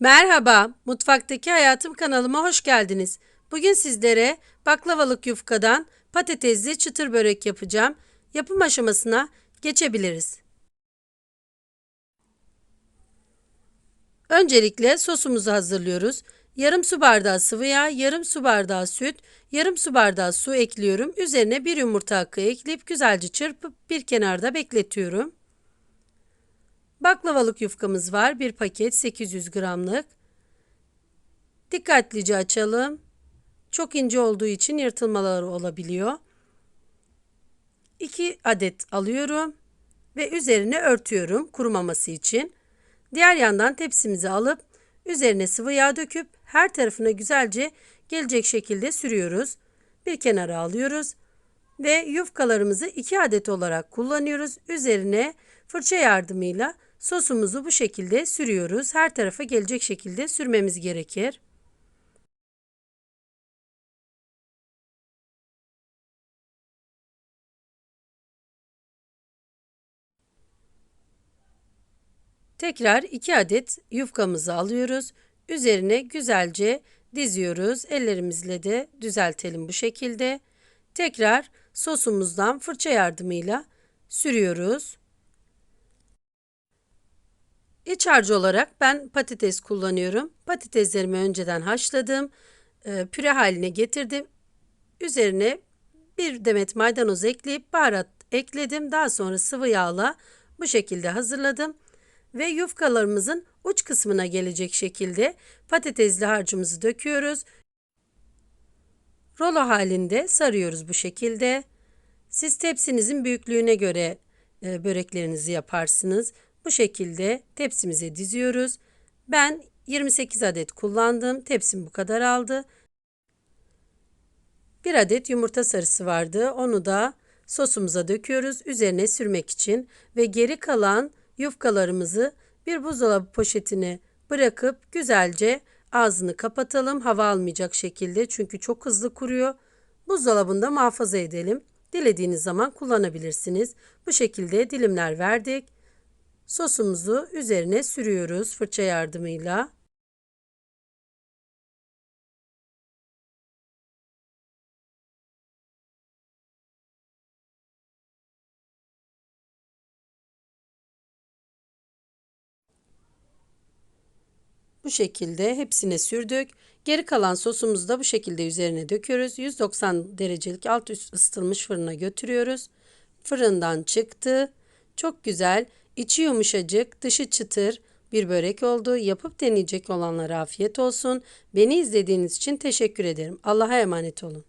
Merhaba, Mutfaktaki Hayatım kanalıma hoş geldiniz. Bugün sizlere baklavalık yufkadan patatesli çıtır börek yapacağım. Yapım aşamasına geçebiliriz. Öncelikle sosumuzu hazırlıyoruz. Yarım su bardağı sıvı yağ, yarım su bardağı süt, yarım su bardağı su ekliyorum. Üzerine bir yumurta hakkı ekleyip güzelce çırpıp bir kenarda bekletiyorum. Baklavalık yufkamız var. Bir paket 800 gramlık. Dikkatlice açalım. Çok ince olduğu için yırtılmaları olabiliyor. 2 adet alıyorum ve üzerine örtüyorum kurumaması için. Diğer yandan tepsimizi alıp üzerine sıvı yağ döküp her tarafına güzelce gelecek şekilde sürüyoruz. Bir kenara alıyoruz ve yufkalarımızı 2 adet olarak kullanıyoruz. Üzerine fırça yardımıyla sosumuzu bu şekilde sürüyoruz. Her tarafa gelecek şekilde sürmemiz gerekir. Tekrar 2 adet yufkamızı alıyoruz. Üzerine güzelce diziyoruz. Ellerimizle de düzeltelim bu şekilde. Tekrar sosumuzdan fırça yardımıyla sürüyoruz. İç harcı olarak ben patates kullanıyorum. Patateslerimi önceden haşladım. E, püre haline getirdim. Üzerine bir demet maydanoz ekleyip baharat ekledim. Daha sonra sıvı yağla bu şekilde hazırladım. Ve yufkalarımızın uç kısmına gelecek şekilde patatesli harcımızı döküyoruz. Rolo halinde sarıyoruz bu şekilde. Siz tepsinizin büyüklüğüne göre e, böreklerinizi yaparsınız. Bu şekilde tepsimize diziyoruz. Ben 28 adet kullandım. Tepsim bu kadar aldı. Bir adet yumurta sarısı vardı. Onu da sosumuza döküyoruz üzerine sürmek için ve geri kalan yufkalarımızı bir buzdolabı poşetine bırakıp güzelce ağzını kapatalım hava almayacak şekilde çünkü çok hızlı kuruyor. Buzdolabında muhafaza edelim. Dilediğiniz zaman kullanabilirsiniz. Bu şekilde dilimler verdik. Sosumuzu üzerine sürüyoruz fırça yardımıyla. Bu şekilde hepsine sürdük. Geri kalan sosumuzu da bu şekilde üzerine döküyoruz. 190 derecelik alt üst ısıtılmış fırına götürüyoruz. Fırından çıktı. Çok güzel, içi yumuşacık, dışı çıtır bir börek oldu. Yapıp deneyecek olanlara afiyet olsun. Beni izlediğiniz için teşekkür ederim. Allah'a emanet olun.